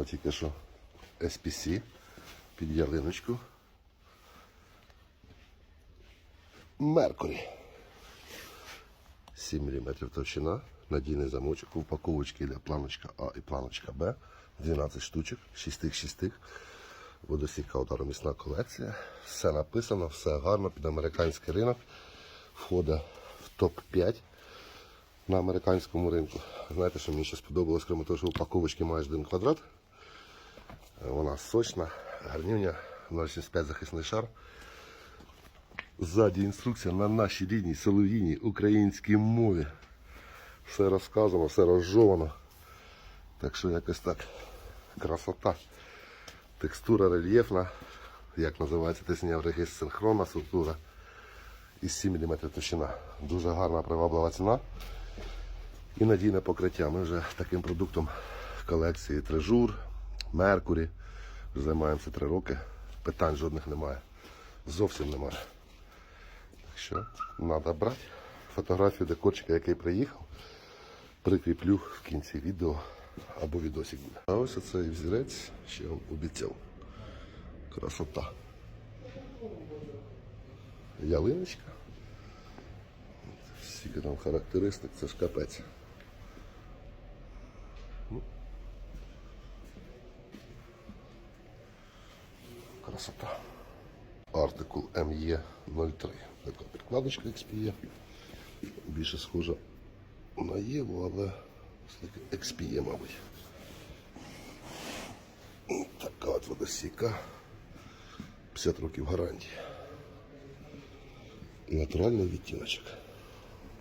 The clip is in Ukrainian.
Замовив тільки що SPC під ялиночку. Меркурі. 7 мм товщина, надійний замочок, упаковочки для планочка А і планочка Б. 12 штучок, 6 6 Водосіка ударомісна колекція. Все написано, все гарно під американський ринок. Входить в топ-5 на американському ринку. Знаєте, що мені ще сподобалось, крім того, що упаковочки маєш один квадрат. Вона сочна, гарнюня, 0,75 захисний шар. Ззаді інструкція на нашій рідній солов'їній українській мові. Все розказано, все розжовано. Так що якось так. Красота. Текстура рельєфна. Як називається тиснення в регіс синхронна структура. І 7 мм товщина. Дуже гарна приваблива ціна. І надійне покриття. Ми вже таким продуктом колекції Трежур, Меркурі. Вже займаємося 3 роки. Питань жодних немає. Зовсім немає. Так що треба брати фотографію декорчика, який приїхав. Прикріплю в кінці відео або відосик буде. А ось оцей взірець ще вам обіцяв. Красота. Ялиночка. Скільки там характеристик, це ж капець. Красота. Артикул МЕ 03. Така підкладочка XP. Більше схожа на Єву, але все-таки XP, мабуть. Така от водосіка. 50 років гарантії. Натуральний відтіночок.